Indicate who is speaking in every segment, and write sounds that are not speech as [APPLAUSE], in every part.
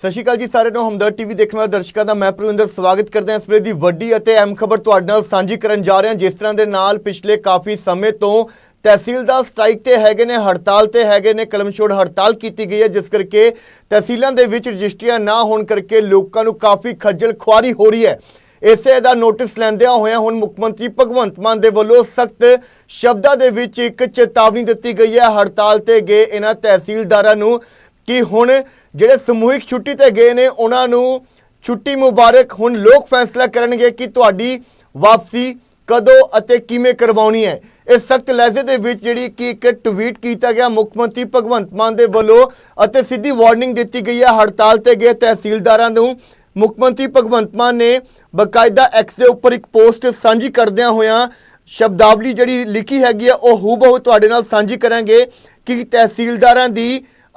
Speaker 1: ਸਤਿ ਸ਼੍ਰੀ ਅਕਾਲ ਜੀ ਸਾਰਿਆਂ ਨੂੰ ਹਮਦਰ ਟੀਵੀ ਦੇਖਣ ਵਾਲੇ ਦਰਸ਼ਕਾਂ ਦਾ ਮੈਂ ਪ੍ਰਵਿੰਦਰ ਸਵਾਗਤ ਕਰਦਾ ਹਾਂ ਇਸ ਵੇਲੇ ਦੀ ਵੱਡੀ ਅਤੇ ਅਹਿਮ ਖਬਰ ਤੁਹਾਡੇ ਨਾਲ ਸਾਂਝੀ ਕਰਨ ਜਾ ਰਹੇ ਹਾਂ, ਜਿਸ ਤਰ੍ਹਾਂ ਦੇ ਨਾਲ ਪਿਛਲੇ ਕਾਫੀ ਸਮੇਂ ਤੋਂ ਤਹਿਸੀਲਦਾਰ ਸਟ੍ਰਾਈਕ ਤੇ ਹੈਗੇ ਨੇ, ਹੜਤਾਲ ਤੇ ਹੈਗੇ ਨੇ ਕਲਮ ਛੋੜ ਹੜਤਾਲ ਕੀਤੀ ਗਈ ਹੈ, ਜਿਸ ਕਰਕੇ ਤਹਿਸੀਲਾਂ ਦੇ ਵਿੱਚ ਰਜਿਸਟਰੀਆਂ ਨਾ ਹੋਣ ਕਰਕੇ ਲੋਕਾਂ ਨੂੰ ਕਾਫੀ ਖੱਜਲ ਖੁਆਰੀ ਹੋ ਰਹੀ ਹੈ। ਇਸੇ ਦਾ ਨੋਟਿਸ ਲੈਂਦਿਆਂ ਹੋਇਆਂ ਹੁਣ ਮੁੱਖ ਮੰਤਰੀ ਭਗਵੰਤ ਮਾਨ ਦੇ ਵੱਲੋਂ ਸਖਤ ਸ਼ਬਦਾਂ ਦੇ ਵਿੱਚ ਇੱਕ ਚੇਤਾਵਨੀ ਦਿੱਤੀ ਗਈ ਹੈ, ਹੜਤਾਲ ਤੇ ਗਏ ਇਹਨਾਂ ਤਹਿਸੀਲਦਾਰਾਂ ਨੂੰ ਕਿ ਹੁਣ ਜਿਹੜੇ ਸਮੂਹਿਕ ਛੁੱਟੀ ਤੇ ਗਏ ਨੇ, ਉਹਨਾਂ ਨੂੰ ਛੁੱਟੀ ਮੁਬਾਰਕ ਹੁਣ ਲੋਕ ਫੈਸਲਾ ਕਰਨਗੇ ਕਿ ਤੁਹਾਡੀ ਵਾਪਸੀ ਕਦੋਂ ਅਤੇ ਕਿਵੇਂ ਕਰਵਾਉਣੀ ਹੈ। ਇਸ ਸਖਤ ਲਹਿਜ਼ੇ ਦੇ ਵਿੱਚ ਜਿਹੜੀ ਕਿ ਇੱਕ ਟਵੀਟ ਕੀਤਾ ਗਿਆ, ਮੁੱਖ ਮੰਤਰੀ ਭਗਵੰਤ ਮਾਨ ਦੇ ਵੱਲੋਂ ਅਤੇ ਸਿੱਧੀ ਵਾਰਨਿੰਗ ਦਿੱਤੀ ਗਈ ਹੈ, ਹੜਤਾਲ ਤੇ ਗਏ ਤਹਿਸੀਲਦਾਰਾਂ ਨੂੰ। ਮੁੱਖ ਮੰਤਰੀ ਭਗਵੰਤ ਮਾਨ ਨੇ ਬਕਾਇਦਾ ਐਕਸ ਦੇ ਉੱਪਰ ਇੱਕ ਪੋਸਟ ਸਾਂਝੀ ਕਰਦਿਆਂ ਹੋਇਆਂ ਸ਼ਬਦਾਵਲੀ ਜਿਹੜੀ ਲਿਖੀ ਹੈਗੀ ਆ ਉਹ ਹੂਬਹੂ ਤੁਹਾਡੇ ਨਾਲ ਸਾਂਝੀ ਕਰਾਂਗੇ ਕਿ ਤਹਿਸੀਲਦਾਰਾਂ ਦੀ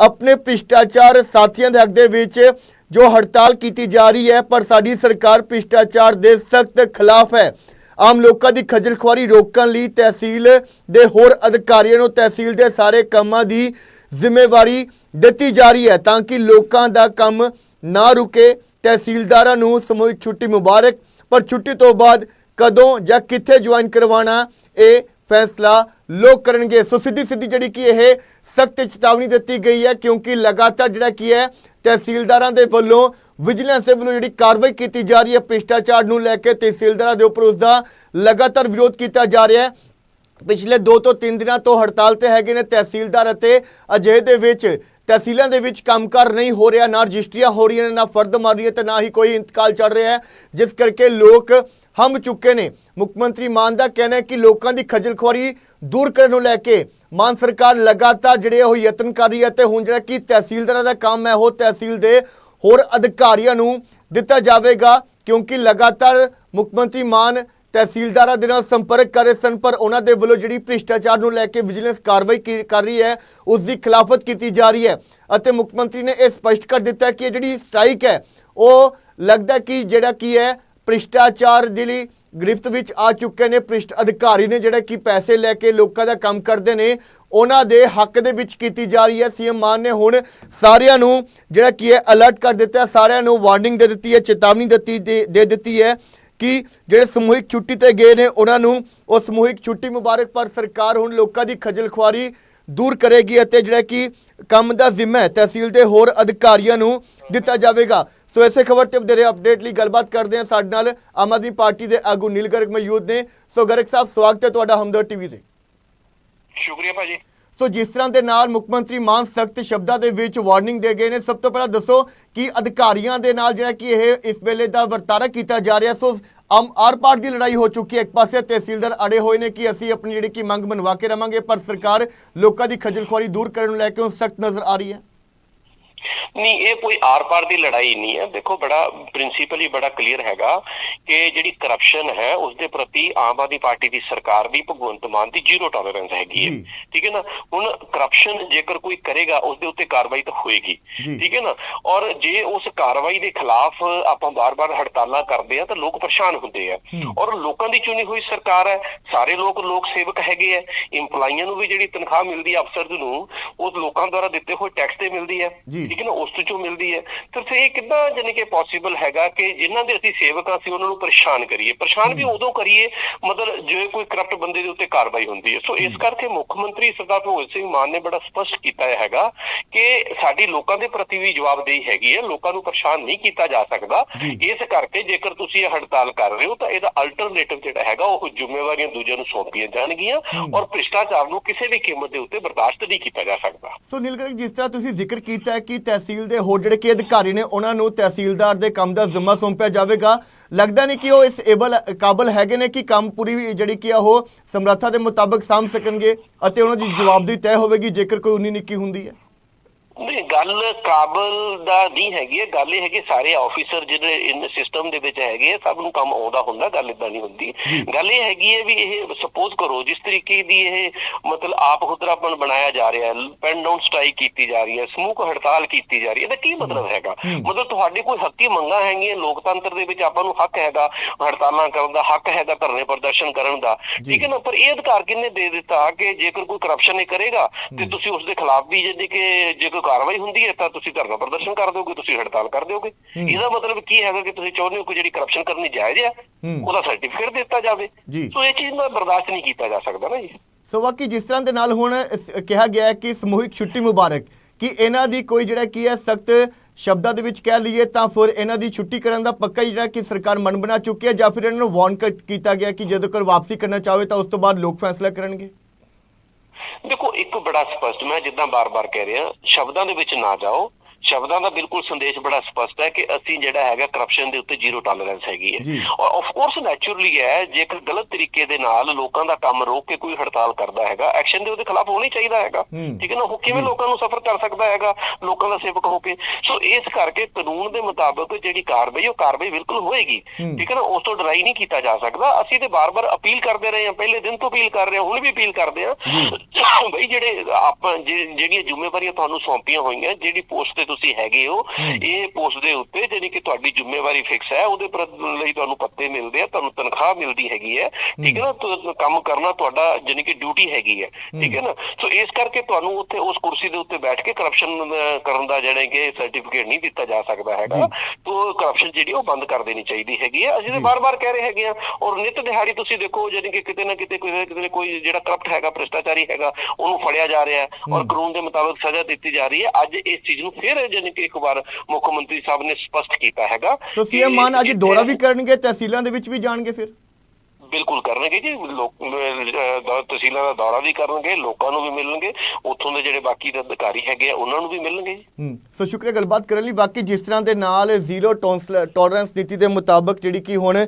Speaker 1: ਆਪਣੇ ਭ੍ਰਿਸ਼ਟਾਚਾਰ ਸਾਥੀਆਂ ਦੇ ਹੱਕ ਦੇ ਵਿੱਚ ਜੋ ਹੜਤਾਲ ਕੀਤੀ ਜਾ ਰਹੀ ਹੈ, ਪਰ ਸਾਡੀ ਸਰਕਾਰ ਭ੍ਰਿਸ਼ਟਾਚਾਰ ਦੇ ਸਖਤ ਖਿਲਾਫ ਹੈ। ਆਮ ਲੋਕਾਂ ਦੀ ਖੱਜਲਖੁਆਰੀ ਰੋਕਣ ਲਈ ਤਹਿਸੀਲ ਦੇ ਹੋਰ ਅਧਿਕਾਰੀਆਂ ਨੂੰ ਤਹਿਸੀਲ ਦੇ ਸਾਰੇ ਕੰਮਾਂ ਦੀ ਜ਼ਿੰਮੇਵਾਰੀ ਦਿੱਤੀ ਜਾ ਰਹੀ ਹੈ ਤਾਂ ਕਿ ਲੋਕਾਂ ਦਾ ਕੰਮ ਨਾ ਰੁਕੇ। ਤਹਿਸੀਲਦਾਰਾਂ ਨੂੰ ਸਮੂਹਿਕ ਛੁੱਟੀ ਮੁਬਾਰਕ, ਪਰ ਛੁੱਟੀ ਤੋਂ ਬਾਅਦ ਕਦੋਂ ਜਾਂ ਕਿੱਥੇ ਜੁਆਇਨ ਕਰਵਾਉਣਾ, ਇਹ ਫੈਸਲਾ ਲੋਕ ਕਰਨਗੇ। ਸੋ ਸਿੱਧੀ ਸਿੱਧੀ ਜਿਹੜੀ ਕਿ ਇਹ ਸਖਤ ਚੇਤਾਵਨੀ ਦਿੱਤੀ ਗਈ ਹੈ, ਕਿਉਂਕਿ ਲਗਾਤਾਰ ਜਿਹੜਾ ਕੀ ਹੈ, ਤਹਿਸੀਲਦਾਰਾਂ ਦੇ ਵੱਲੋਂ ਵਿਜੀਲੈਂਸ ਦੇ ਵੱਲੋਂ ਜਿਹੜੀ ਕਾਰਵਾਈ ਕੀਤੀ ਜਾ ਰਹੀ ਹੈ, ਭ੍ਰਿਸ਼ਟਾਚਾਰ ਨੂੰ ਲੈ ਕੇ ਤਹਿਸੀਲਦਾਰਾਂ ਦੇ ਉੱਪਰ ਉਸ ਦਾ ਲਗਾਤਾਰ ਵਿਰੋਧ ਕੀਤਾ ਜਾ ਰਿਹਾ ਹੈ। ਪਿਛਲੇ 2 ਤੋਂ 3 ਦਿਨਾਂ ਤੋਂ ਹੜਤਾਲ ਤੇ ਹੈਗੇ ਨੇ ਤਹਿਸੀਲਦਾਰ ਅਤੇ ਅਜਿਹੇ ਦੇ ਵਿੱਚ ਤਹਿਸੀਲਾਂ ਦੇ ਵਿੱਚ ਕੰਮਕਾਰ ਨਹੀਂ ਹੋ ਰਿਹਾ, ਨਾ ਰਜਿਸਟਰੀਆਂ ਹੋ ਰਹੀਆਂ ਨੇ, ਨਾ ਫਰਦ ਮਾਰ ਰਹੀ ਹੈ ਤੇ ਨਾ ਹੀ ਕੋਈ ਇੰਤਕਾਲ ਚੱਲ ਰਿਹਾ ਹੈ। ਜਿਸ ਕਰਕੇ ਲੋਕ ਹਮ ਚੁੱਕੇ ਨੇ। ਮੁੱਖ ਮੰਤਰੀ ਮਾਨ ਦਾ ਕਹਿਣਾ ਹੈ ਕਿ ਲੋਕਾਂ ਦੀ ਖੱਜਲ ਖੁਆਰੀ ਦੂਰ ਕਰਨ ਨੂੰ ਲੈ ਕੇ ਮਾਨ ਸਰਕਾਰ ਲਗਾਤਾਰ ਜਿਹੜੇ ਉਹ ਯਤਨ ਕਰ ਰਹੀ ਹੈ ਤੇ ਹੁਣ ਜਿਹੜਾ ਕਿ ਤਹਿਸੀਲਦਾਰਾਂ ਦਾ ਕੰਮ ਹੈ, ਉਹ ਤਹਿਸੀਲ ਦੇ ਹੋਰ ਅਧਿਕਾਰੀਆਂ ਨੂੰ ਦਿੱਤਾ ਜਾਵੇਗਾ ਕਿਉਂਕਿ ਲਗਾਤਾਰ ਮੁੱਖ ਮੰਤਰੀ ਮਾਨ ਤਹਿਸੀਲਦਾਰਾਂ ਦੇ ਨਾਲ ਸੰਪਰਕ ਕਰ ਰਹੇ ਸਨ, ਪਰ ਉਹਨਾਂ ਦੇ ਵੱਲੋਂ ਜਿਹੜੀ ਭ੍ਰਿਸ਼ਟਾਚਾਰ ਨੂੰ ਲੈ ਕੇ ਵਿਜੀਲੈਂਸ ਕਾਰਵਾਈ ਕੀ- ਕਰ ਰਹੀ ਹੈ, ਉਸ ਦੀ ਖਿਲਾਫਤ ਕੀਤੀ ਜਾ ਰਹੀ ਹੈ ਅਤੇ ਮੁੱਖ ਮੰਤਰੀ ਨੇ ਇਹ ਸਪਸ਼ਟ ਕਰ ਦਿੱਤਾ ਕਿ ਇਹ ਜਿਹੜੀ ਸਟ੍ਰਾਈਕ ਹੈ, ਉਹ ਲੱਗਦਾ ਕਿ ਜਿਹੜਾ ਕੀ ਹੈ ਭ੍ਰਿਸ਼ਟਾਚਾਰ ਦੀ ਲਈ ਗ੍ਰਿਫਤ ਵਿੱਚ ਆ ਚੁੱਕੇ ਨੇ ਭ੍ਰਿਸ਼ਟ ਅਧਿਕਾਰੀ ਨੇ, ਜਿਹੜਾ ਕਿ ਪੈਸੇ ਲੈ ਕੇ ਲੋਕਾਂ ਦਾ ਕੰਮ ਕਰਦੇ ਨੇ, ਉਹਨਾਂ ਦੇ ਹੱਕ ਦੇ ਵਿੱਚ ਕੀਤੀ ਜਾ ਰਹੀ ਹੈ। ਸੀਐਮ ਮਾਨ ਨੇ ਹੁਣ ਸਾਰਿਆਂ ਨੂੰ ਜਿਹੜਾ ਕੀ ਹੈ ਅਲਰਟ ਕਰ ਦਿੱਤਾ ਸਾਰਿਆਂ ਨੂੰ ਵਾਰਨਿੰਗ ਦੇ ਦਿੱਤੀ ਹੈ, ਚੇਤਾਵਨੀ ਦਿੱਤੀ ਦੇ ਦੇ ਦਿੱਤੀ ਹੈ ਕਿ ਜਿਹੜੇ ਸਮੂਹਿਕ ਛੁੱਟੀ ਤੇ ਗਏ ਨੇ, ਉਹਨਾਂ ਨੂੰ ਉਹ ਸਮੂਹਿਕ ਛੁੱਟੀ ਮੁਬਾਰਕ, ਪਰ ਸਰਕਾਰ ਹੁਣ ਲੋਕਾਂ ਦੀ ਖੱਜਲ ਖੁਆਰੀ ਦੂਰ ਕਰੇਗੀ ਅਤੇ ਜਿਹੜਾ ਕਿ ਕੰਮ ਦਾ ਜ਼ਿੰਮਾ ਤਹਿਸੀਲ ਦੇ ਹੋਰ ਅਧਿਕਾਰੀਆਂ ਨੂੰ ਦਿੱਤਾ ਜਾਵੇਗਾ। ਸੋ ਇਸੇ ਖਬਰ ਤੇ ਵਧੇਰੇ ਅਪਡੇਟ ਲਈ ਗੱਲਬਾਤ ਕਰਦੇ ਹਾਂ ਸਾਡੇ ਨਾਲ ਆਮ ਆਦਮੀ ਪਾਰਟੀ ਦੇ ਆਗੂ ਨੀਲ ਗਰਗ ਮੌਜੂਦ ਨੇ। ਸੋ ਗਰਗ ਸਾਹਿਬ ਸਵਾਗਤ ਹੈ ਤੁਹਾਡਾ ਹਮਦਰ ਟੀਵੀ ਤੇ।
Speaker 2: ਸ਼ੁਕਰੀਆ ਭਾਜੀ।
Speaker 1: ਸੋ ਜਿਸ ਤਰ੍ਹਾਂ ਦੇ ਨਾਲ ਮੁੱਖ ਮੰਤਰੀ ਮਾਨ ਸਖਤ ਸ਼ਬਦਾਂ ਦੇ ਵਿੱਚ ਵਾਰਨਿੰਗ ਦੇ ਗਏ ਨੇ ਸਭ ਤੋਂ ਪਹਿਲਾਂ ਦੱਸੋ ਕਿ ਅਧਿਕਾਰੀਆਂ ਦੇ ਨਾਲ ਜਿਹੜਾ ਕਿ ਇਹ ਇਸ ਵੇਲੇ ਦਾ ਵਰਤਾਰਾ ਕੀਤਾ ਜਾ ਰਿਹਾ ਸੋ ਆਮ ਆਰ ਪਾਰ ਦੀ ਲੜਾਈ ਹੋ ਚੁੱਕੀ ਹੈ ਇੱਕ ਪਾਸੇ ਤਹਿਸੀਲਦਾਰ ਅੜੇ ਹੋਏ ਨੇ ਕਿ ਅਸੀਂ ਆਪਣੀ ਜਿਹੜੀ ਕਿ ਮੰਗ ਮਨਵਾ ਕੇ ਰਵਾਂਗੇ ਪਰ ਸਰਕਾਰ ਲੋਕਾਂ ਦੀ ਖੱਜਲ ਖੁਆਰੀ ਦੂਰ ਕਰਨ ਨੂੰ ਲੈ ਕੇ ਉਹ ਸਖਤ ਨਜ਼ਰ ਆ ਰਹੀ ਹੈ।
Speaker 2: ਨਹੀਂ ਇਹ ਕੋਈ ਆਰ-ਪਾਰ ਦੀ ਲੜਾਈ ਨਹੀਂ ਹੈ। ਦੇਖੋ ਬੜਾ ਪ੍ਰਿੰਸੀਪਲੀ ਬੜਾ ਕਲੀਅਰ ਹੈਗਾ ਕਿ ਜਿਹੜੀ ਕਰਪਸ਼ਨ ਹੈ ਉਸ ਦੇ ਪ੍ਰਤੀ ਆਮ ਆਦਮੀ ਪਾਰਟੀ ਦੀ ਸਰਕਾਰ ਦੀ ਭਗਵੰਤ ਮਾਨ ਦੀ ਜ਼ੀਰੋ ਟੋਲਰੈਂਸ ਹੈਗੀ ਹੈ। ਠੀਕ ਹੈ ਨਾ? ਹੁਣ ਕਰਪਸ਼ਨ ਜੇਕਰ ਕੋਈ ਕਰੇਗਾ ਉਸ ਦੇ ਉੱਤੇ ਕਾਰਵਾਈ ਤਾਂ ਹੋਏਗੀ। ਠੀਕ ਹੈ ਨਾ? ਔਰ ਜੇ ਉਸ ਕਾਰਵਾਈ ਦੇ ਖਿਲਾਫ ਆਪਾਂ ਬਾਰ-ਬਾਰ ਹੜਤਾਲਾਂ ਕਰਦੇ ਆ ਤਾਂ ਲੋਕ ਪਰੇਸ਼ਾਨ ਹੁੰਦੇ ਆ।
Speaker 1: ਹੂੰ।
Speaker 2: ਔਰ ਲੋਕਾਂ ਦੀ ਚੁਣੀ ਹੋਈ ਸਰਕਾਰ ਹੈ। ਸਾਰੇ ਲੋਕ ਲੋਕ ਸੇਵਕ ਹੈਗੇ ਆ। EMPLOYEEਆਂ ਨੂੰ ਵੀ ਜਿਹੜੀ ਤਨਖਾਹ ਮਿਲਦੀ ਹੈ ਅਫਸਰ ਨੂੰ ਉਹ ਲੋਕਾਂ ਦੁਆਰਾ ਦਿੱਤੇ ਹੋਏ ਟੈਕਸ ਤੇ ਮਿਲਦੀ ਹੈ।
Speaker 1: ਜੀ।
Speaker 2: ਠੀਕ ਹੈ ਨਾ ਉਸ ਤੋਂ ਚੋਂ ਮਿਲਦੀ ਹੈ। ਤਾਂ ਫਿਰ ਇਹ ਕਿੱਦਾਂ ਜਾਨੀ ਕਿ ਪੋਸੀਬਲ ਹੈਗਾ ਕਿ ਜਿਨ੍ਹਾਂ ਦੇ ਅਸੀਂ ਸੇਵਕ ਅਸੀਂ ਉਹਨਾਂ ਨੂੰ ਪਰੇਸ਼ਾਨ ਕਰੀਏ। ਪਰੇਸ਼ਾਨ ਵੀ ਉਦੋਂ ਕਰੀਏ ਮਤਲਬ ਜੇ ਕੋਈ ਕਰਪਟ ਬੰਦੇ ਦੇ ਉੱਤੇ ਕਾਰਵਾਈ ਹੁੰਦੀ ਹੈ। ਸੋ ਇਸ ਕਰਕੇ ਮੁੱਖ ਮੰਤਰੀ ਸਰਦਾਰ ਭਗਵੰਤ ਸਿੰਘ ਮਾਨ ਨੇ ਬੜਾ ਸਪਸ਼ਟ ਕੀਤਾ ਹੈਗਾ ਕਿ ਸਾਡੀ ਲੋਕਾਂ ਦੇ ਪ੍ਰਤੀ ਵੀ ਜਵਾਬਦੇਹੀ ਹੈਗੀ ਹੈ। ਲੋਕਾਂ ਨੂੰ ਪਰੇਸ਼ਾਨ ਨਹੀਂ ਕੀਤਾ ਜਾ ਸਕਦਾ। ਇਸ ਕਰਕੇ ਜੇਕਰ ਤੁਸੀਂ ਇਹ ਹੜਤਾਲ ਕਰ ਰਹੇ ਹੋ ਤਾਂ ਇਹਦਾ ਅਲਟਰਨੇਟਿਵ ਜਿਹੜਾ ਹੈਗਾ ਉਹ ਜ਼ਿੰਮੇਵਾਰੀਆਂ ਦੂਜਿਆਂ ਨੂੰ ਸੌਂਪੀਆਂ ਜਾਣਗੀਆਂ। ਔਰ ਭ੍ਰਿਸ਼ਟਾਚਾਰ ਨੂੰ ਕਿਸੇ ਵੀ ਕੀਮਤ ਦੇ ਉੱਤੇ ਬਰਦਾਸ਼ਤ ਨਹੀਂ ਕੀਤਾ ਜਾ ਸਕਦਾ।
Speaker 1: ਸੋ ਨੀਲ ਗਰਗ ਜਿਸ ਤਰ੍ਹਾਂ ਤੁਸੀਂ ਜ਼ਿਕਰ ਕੀਤਾ ਹੈ ਕਿ ਤਹਿਸੀਲ ਦੇ ਹੋਰ ਜਿਹੜੇ ਕਿ ਅਧਿਕਾਰੀ ਨੇ, ਉਹਨਾਂ ਨੂੰ ਤਹਿਸੀਲਦਾਰ ਦੇ ਕੰਮ ਦਾ ਜ਼ਿੰਮਾ ਸੌਂਪਿਆ ਜਾਵੇਗਾ। ਲੱਗਦਾ ਨਹੀਂ ਕਿ ਉਹ ਇਸ ਏਬਲ, ਕਾਬਲ ਹੈਗੇ ਨੇ ਕਿ ਕੰਮ ਪੂਰੀ ਜਿਹੜੀ ਕਿ ਆ ਉਹ ਸਮਰੱਥਾ ਦੇ ਮੁਤਾਬਕ ਸਾਂਭ ਸਕਣਗੇ ਅਤੇ ਉਹਨਾਂ ਦੀ ਜਵਾਬਦੇਹੀ ਤੈਅ ਹੋਵੇਗੀ, ਜੇਕਰ ਕੋਈ ਉਨੀ ਨਿੱਕੀ ਹੁੰਦੀ ਹੈ।
Speaker 2: ਨਹੀਂ ਗੱਲ ਕਾਬਲ ਦਾ ਨਹੀਂ ਹੈਗੀ ਹੈ। ਗੱਲ ਇਹ ਹੈਗੀ ਸਾਰੇ ਆਫੀਸਰ ਜਿਹੜੇ ਇਨ ਸਿਸਟਮ ਦੇ ਵਿੱਚ ਹੈਗੇ ਆ, ਸਭ ਨੂੰ ਕੰਮ ਆਉਂਦਾ ਹੁੰਦਾ ਗੱਲ ਇਦਾਂ ਨਹੀਂ ਹੁੰਦੀ। ਗੱਲ ਇਹ ਹੈਗੀ ਹੈ ਵੀ ਇਹ ਸਪੋਜ਼ ਕਰੋ ਜਿਸ ਤਰੀਕੇ ਦੀ ਇਹ ਮਤਲਬ ਆਪ ਹੁਦਰਾਪਨ ਬਣਾਇਆ ਜਾ ਰਿਹਾ ਹੈ ਪੈਨ ਡਾਊਨ ਸਟ੍ਰਾਈਕ ਕੀਤੀ ਜਾ ਰਹੀ ਹੈ ਸਮੂਹ ਹੜਤਾਲ ਕੀਤੀ ਜਾ ਰਹੀ ਹੈ ਇਹਦਾ ਕੀ ਮਤਲਬ ਹੈਗਾ। ਮਤਲਬ ਤੁਹਾਡੇ ਕੋਈ ਹੱਕੀ ਮੰਗਾਂ ਹੈਗੀਆਂ ਲੋਕਤੰਤਰ ਦੇ ਵਿੱਚ ਆਪਾਂ ਨੂੰ ਹੱਕ ਹੈਗਾ ਹੜਤਾਲਾਂ ਕਰਨ ਦਾ ਹੱਕ ਹੈਗਾ ਧਰਨੇ ਪ੍ਰਦਰਸ਼ਨ ਕਰਨ ਦਾ। ਠੀਕ ਹੈ ਨਾ ਪਰ ਇਹ ਅਧਿਕਾਰ ਕਿਹਨੇ ਦੇ ਦਿੱਤਾ ਕਿ ਜੇਕਰ ਕੋਈ ਕਰਪਸ਼ਨ ਇਹ ਕਰੇਗਾ ਤੇ ਤੁਸੀਂ ਉਸ ਦੇ ਖਿਲਾਫ ਵੀ ਜਿਹੜੀ ਕਿ ਜੇ ਕੋਈ ਕਾਰਵਾਈ ਹੁੰਦੀ ਹੈ ਤਾਂ ਤੁਸੀਂ ਧਰਨਾ ਪ੍ਰਦਰਸ਼ਨ ਕਰ ਦਿਓਗੇ ਤੁਸੀਂ ਹੜਤਾਲ ਕਰ ਦਿਓਗੇ। ਇਹਦਾ ਮਤਲਬ ਕੀ ਹੈਗਾ ਕਿ ਤੁਸੀਂ ਚਾਹੁੰਦੇ ਹੋ ਕਿ ਜਿਹੜੀ ਕਰਪਸ਼ਨ ਕਰਨੀ ਜਾਇਜ਼ ਹੈ। ਉਹਦਾ ਸਰਟੀਫਿਕੇਟ ਦਿੱਤਾ ਜਾਵੇ। ਸੋ ਇਹ ਚੀਜ਼ ਦਾ ਬਰਦਾਸ਼ਤ ਨਹੀਂ ਕੀਤਾ ਜਾ ਸਕਦਾ ਨਾ ਜੀ।
Speaker 1: ਸੋ ਬਾਕੀ ਜਿਸ ਤਰ੍ਹਾਂ ਦੇ ਨਾਲ ਹੁਣ ਕਿਹਾ ਗਿਆ ਹੈ ਕਿ ਸਮੂਹਿਕ ਛੁੱਟੀ ਮੁਬਾਰਕ ਕਿ ਇਹਨਾਂ ਦੀ ਕੋਈ ਜਿਹੜਾ ਕੀ ਹੈ ਸਖਤ ਸ਼ਬਦਾਂ ਦੇ ਵਿੱਚ ਕਹਿ ਲਈਏ ਤਾਂ ਫਿਰ ਇਹਨਾਂ ਦੀ ਛੁੱਟੀ ਕਰਨ ਦਾ ਪੱਕਾ ਹੀ ਜਿਹੜਾ ਕਿ ਸਰਕਾਰ ਮਨ ਬਣਾ ਚੁੱਕੀ ਹੈ ਜਾਂ ਫਿਰ ਇਹਨਾਂ ਨੂੰ ਵਾਰਨ ਕੀਤਾ ਗਿਆ ਕਿ ਜਦੋਂ ਕਰ ਵਾਪਸੀ ਕਰਨਾ ਚਾਹਵੇ ਤਾਂ ਉਸ ਤੋਂ ਬਾਅਦ ਲੋਕ ਫੈਸਲਾ ਕਰਨਗੇ।
Speaker 2: ਦੇਖੋ ਇੱਕ ਬੜਾ ਸਪਸ਼ਟ ਮੈਂ ਜਿੱਦਾਂ ਬਾਰ-ਬਾਰ ਕਹਿ ਰਿਹਾ ਸ਼ਬਦਾਂ ਦੇ ਵਿੱਚ ਨਾ ਜਾਓ ਸ਼ਬਦਾਂ ਦਾ ਬਿਲਕੁਲ ਸੰਦੇਸ਼ ਬੜਾ ਸਪਸ਼ਟ ਹੈ ਕਿ ਅਸੀਂ ਜਿਹੜਾ ਹੈਗਾ ਕਰਪਸ਼ਨ ਦੇ ਉੱਤੇ ਜ਼ੀਰੋ ਟੋਲਰੈਂਸ ਹੈਗੀ। ਹੈ। ਔਰ ਆਫ ਕੋਰਸ ਨੈਚੁਰਲੀ ਹੈ ਜੇਕਰ ਗਲਤ ਤਰੀਕੇ ਦੇ ਨਾਲ ਲੋਕਾਂ ਦਾ ਕੰਮ ਰੋਕ ਕੇ ਕੋਈ ਹੜਤਾਲ ਕਰਦਾ ਹੈਗਾ ਐਕਸ਼ਨ ਦੇ ਉਹਦੇ ਖਿਲਾਫ ਹੋਣਾ ਚਾਹੀਦਾ ਹੈਗਾ। ਠੀਕ ਹੈ ਨਾ? ਉਹ ਕਿਵੇਂ ਲੋਕਾਂ ਨੂੰ ਸਫਰ ਕਰ ਸਕਦਾ ਹੈਗਾ? ਲੋਕਾਂ ਦਾ ਸੇਵਕ ਹੋ ਕੇ। ਸੋ ਇਸ ਕਰਕੇ ਕਾਨੂੰਨ ਦੇ ਮੁਤਾਬਕ ਜਿਹੜੀ ਕਾਰਵਾਈ ਉਹ ਕਾਰਵਾਈ ਬਿਲਕੁਲ ਹੋਏਗੀ। ਠੀਕ ਹੈ ਨਾ? ਉਸ ਤੋਂ ਡਰਾਈ ਨਹੀਂ ਕੀਤਾ ਜਾ ਸਕਦਾ। ਅਸੀਂ ਤੇ ਬਾਰ-ਬਾਰ ਅਪੀਲ ਕਰਦੇ ਰਹੇ ਹਾਂ। ਪਹਿਲੇ ਦਿਨ ਤੋਂ ਅਪੀਲ ਕਰ ਰਹੇ ਹਾਂ ਹੁਣ ਵੀ ਅਪੀਲ ਕਰਦੇ ਹਾਂ। [COUGHS] ਬਈ ਜਿਹੜੇ ਆਪਾਂ ਜਿਹੜੀਆਂ ਜ਼ਿੰਮੇਵਾਰੀਆਂ ਤੁਹਾਨੂੰ ਸੌਂਪੀਆਂ ਹੋਈਆਂ ਜਿਹੜੀ ਪੋਸਟ ਤੇ ਤੁਸੀਂ ਹੈਗੇ ਹੋ ਇਹ ਪੋਸਟ ਦੇ ਉੱਤੇ ਜਿਹੜੀ ਕਿ ਤੁਹਾਡੀ ਜ਼ਿੰਮੇਵਾਰੀ ਫਿਕਸ ਹੈ ਉਹਦੇ ਪਰ ਲਈ ਤੁਹਾਨੂੰ ਪੱਤੇ ਮਿਲਦੇ ਆ ਤੁਹਾਨੂੰ ਤਨਖਾਹ ਮਿਲਦੀ ਹੈਗੀ ਹੈ ਠੀਕ ਹੈ ਨਾ? ਕੰਮ ਕਰਨਾ ਤੁਹਾਡਾ ਜਾਨੀ ਕਿ ਡਿਊਟੀ ਹੈਗੀ ਹੈ ਠੀਕ ਹੈ ਨਾ? ਸੋ ਇਸ ਕਰਕੇ ਤੁਹਾਨੂੰ ਉੱਥੇ ਉਸ ਕੁਰਸੀ ਦੇ ਉੱਤੇ ਬੈਠ ਕੇ ਕਰਪਸ਼ਨ ਕਰਨ ਦਾ ਜਿਹੜਾ ਕਿ ਸਰਟੀਫਿਕੇਟ ਨਹੀਂ ਦਿੱਤਾ ਜਾ ਸਕਦਾ ਹੈਗਾ। ਤੋਂ ਕਰਪਸ਼ਨ ਜਿਹੜੀ ਉਹ ਬੰਦ ਕਰ ਦੇਣੀ ਚਾਹੀਦੀ ਹੈਗੀ ਹੈ ਅਸੀਂ ਤੇ ਬਾਰ-ਬਾਰ ਕਹਿ ਰਹੇ ਹੈਗੇ ਆ। ਔਰ ਨਿਤ ਦਿਹਾੜੀ ਤੁਸੀਂ ਦੇਖੋ ਜਾਨੀ ਕਿ ਕਿਤੇ ਨਾ ਕਿਤੇ ਕੋਈ ਕਿਤੇ ਕੋਈ ਜਿਹੜਾ ਕਰਪਟ ਹੈਗਾ ਭ੍ਰਿਸ਼ਟਾਚਾਰੀ ਹੈਗਾ ਉਹਨੂੰ ਫੜਿਆ ਜਾ ਰਿਹਾ ਔਰ ਕਾਨੂੰਨ ਦੇ ਮੁਤਾਬਕ ਸਜ਼ਾ ਦਿੱਤੀ ਜਾ ਰਹੀ ਹੈ। ਅੱਜ ਇਸ ਚੀਜ਼ ਨੂੰ ਫਿਰ ਜਾਨੀ ਕਿ ਇੱਕ ਵਾਰ ਮੁੱਖ ਮੰਤਰੀ ਸਾਹਿਬ ਨੇ ਸਪਸ਼ਟ ਕੀਤਾ ਹੈਗਾ
Speaker 1: ਸੋ ਸੀਐਮ ਮਾਨ ਅੱਜ ਦੌਰਾ ਵੀ ਕਰਨਗੇ ਤਹਿਸੀਲਾਂ ਦੇ ਵਿੱਚ ਵੀ ਜਾਣਗੇ ਫਿਰ?
Speaker 2: ਬਿਲਕੁਲ ਕਰਨਗੇ ਜੀ ਲੋਕ ਤਹਿਸੀਲਾਂ ਦਾ ਦੌਰਾ ਵੀ ਕਰਨਗੇ ਲੋਕਾਂ ਨੂੰ ਵੀ ਮਿਲਣਗੇ ਉੱਥੋਂ ਦੇ ਜਿਹੜੇ ਬਾਕੀ ਦੇ ਅਧਿਕਾਰੀ ਹੈਗੇ ਆ ਉਹਨਾਂ ਨੂੰ ਵੀ ਮਿਲਣਗੇ ਜੀ।
Speaker 1: ਹੂੰ ਸੋ ਸ਼ੁਕਰੀਆ ਗੱਲਬਾਤ ਕਰਨ ਲਈ। ਬਾਕੀ ਜਿਸ ਤਰ੍ਹਾਂ ਦੇ ਨਾਲ ਜ਼ੀਰੋ ਟੋਲਰੈਂਸ ਨੀਤੀ ਦੇ ਮੁਤਾਬਕ ਜਿਹੜੀ ਕਿ ਹੁਣ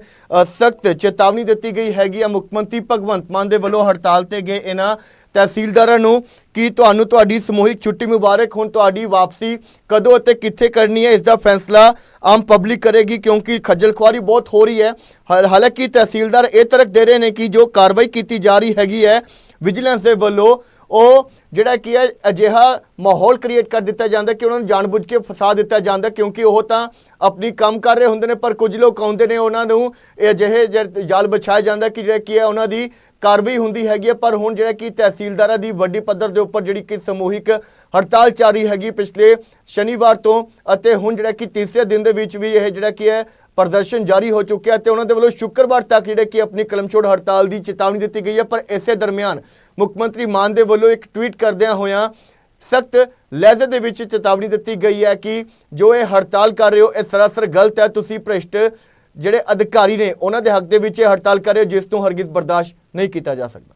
Speaker 1: ਸਖਤ ਚੇਤਾਵਨੀ ਦਿੱਤੀ ਗਈ ਹੈਗੀ ਆ ਮੁੱਖ ਮੰਤਰੀ ਭਗਵੰਤ ਮਾਨ ਦੇ ਵੱਲੋਂ ਹੜਤਾਲ ਤੇ ਗਏ ਇਹਨਾਂ ਤਹਿਸੀਲਦਾਰਾਂ ਨੂੰ ਕਿ ਤੁਹਾਨੂੰ ਤੁਹਾਡੀ ਸਮੂਹਿਕ ਛੁੱਟੀ ਮੁਬਾਰਕ ਹੁਣ, ਤੁਹਾਡੀ ਵਾਪਸੀ ਕਦੋਂ ਅਤੇ ਕਿੱਥੇ ਕਰਨੀ ਹੈ ਇਸ ਦਾ ਫੈਸਲਾ ਆਮ ਪਬਲਿਕ ਕਰੇਗੀ ਕਿਉਂਕਿ ਖੱਜਲ ਖੁਆਰੀ ਬਹੁਤ ਹੋ ਰਹੀ ਹੈ। ਹਾਲ- ਹਾਲਾਂਕਿ ਤਹਿਸੀਲਦਾਰ ਇਹ ਤਰਕ ਦੇ ਰਹੇ ਨੇ ਕਿ ਜੋ ਕਾਰਵਾਈ ਕੀਤੀ ਜਾ ਰਹੀ ਹੈਗੀ ਹੈ, ਵਿਜੀਲੈਂਸ ਦੇ ਵੱਲੋਂ ਉਹ ਜਿਹੜਾ ਕੀ ਹੈ, ਅਜਿਹਾ ਮਾਹੌਲ ਕ੍ਰੀਏਟ ਕਰ ਦਿੱਤਾ ਜਾਂਦਾ ਕਿ ਉਹਨਾਂ ਨੂੰ ਜਾਣਬੁੱਝ ਕੇ ਫਸਾ ਦਿੱਤਾ ਜਾਂਦਾ ਕਿਉਂਕਿ ਉਹ ਤਾਂ ਆਪਣੀ ਕੰਮ ਕਰ ਰਹੇ ਹੁੰਦੇ ਨੇ, ਪਰ ਕੁਝ ਲੋਕ ਆਉਂਦੇ ਨੇ ਉਹਨਾਂ ਨੂੰ ਇਹ ਅਜਿਹੇ ਜ- ਜਾਲ ਵਿਛਾਇਆ ਜਾਂਦਾ ਕਿ ਜਿਹੜਾ ਕੀ ਹੈ, ਉਹਨਾਂ ਦੀ ਕਾਰਵਾਈ ਹੁੰਦੀ ਹੈਗੀ ਹੈ। ਪਰ ਹੁਣ ਜਿਹੜਾ ਕਿ ਤਹਿਸੀਲਦਾਰਾਂ ਦੀ ਵੱਡੀ ਪੱਧਰ ਦੇ ਉੱਪਰ ਜਿਹੜੀ ਕਿ ਸਮੂਹਿਕ ਹੜਤਾਲ ਚੱਲ ਰਹੀ ਹੈਗੀ ਪਿਛਲੇ ਸ਼ਨੀਵਾਰ ਤੋਂ ਅਤੇ ਹੁਣ ਜਿਹੜਾ ਕਿ ਤੀਸਰੇ ਦਿਨ ਦੇ ਵਿੱਚ ਵੀ ਇਹ ਜਿਹੜਾ ਕੀ ਹੈ ਪ੍ਰਦਰਸ਼ਨ ਜਾਰੀ ਹੋ ਚੁੱਕਿਆ ਤੇ ਉਹਨਾਂ ਦੇ ਵੱਲੋਂ ਸ਼ੁੱਕਰਵਾਰ ਤੱਕ ਜਿਹੜੇ ਕਿ ਆਪਣੀ ਕਲਮਛੋੜ ਹੜਤਾਲ ਦੀ ਚੇਤਾਵਨੀ ਦਿੱਤੀ ਗਈ ਹੈ, ਪਰ ਇਸੇ ਦਰਮਿਆਨ ਮੁੱਖ ਮੰਤਰੀ ਮਾਨ ਦੇ ਵੱਲੋਂ ਇੱਕ ਟਵੀਟ ਕਰਦਿਆਂ ਹੋਇਆਂ ਸਖਤ ਲਹਿਜ਼ੇ ਦੇ ਵਿੱਚ ਚੇਤਾਵਨੀ ਦਿੱਤੀ ਗਈ ਹੈ ਕਿ ਜੋ ਇਹ ਹੜਤਾਲ ਕਰ ਰਹੇ ਹੋ, ਇਹ ਸਰਾਸਰ ਗਲਤ ਹੈ, ਤੁਸੀਂ ਭ੍ਰਿਸ਼ਟ ਜਿਹੜੇ ਅਧਿਕਾਰੀ ਨੇ, ਉਹਨਾਂ ਦੇ ਹੱਕ ਦੇ ਵਿੱਚ ਇਹ ਹੜਤਾਲ ਕਰ ਰਹੇ ਹੋ, ਜਿਸ ਤੋਂ ਹਰਗਿਜ਼ ਬਰਦਾਸ਼ਤ ਨਹੀਂ ਕੀਤਾ ਜਾ ਸਕਦਾ।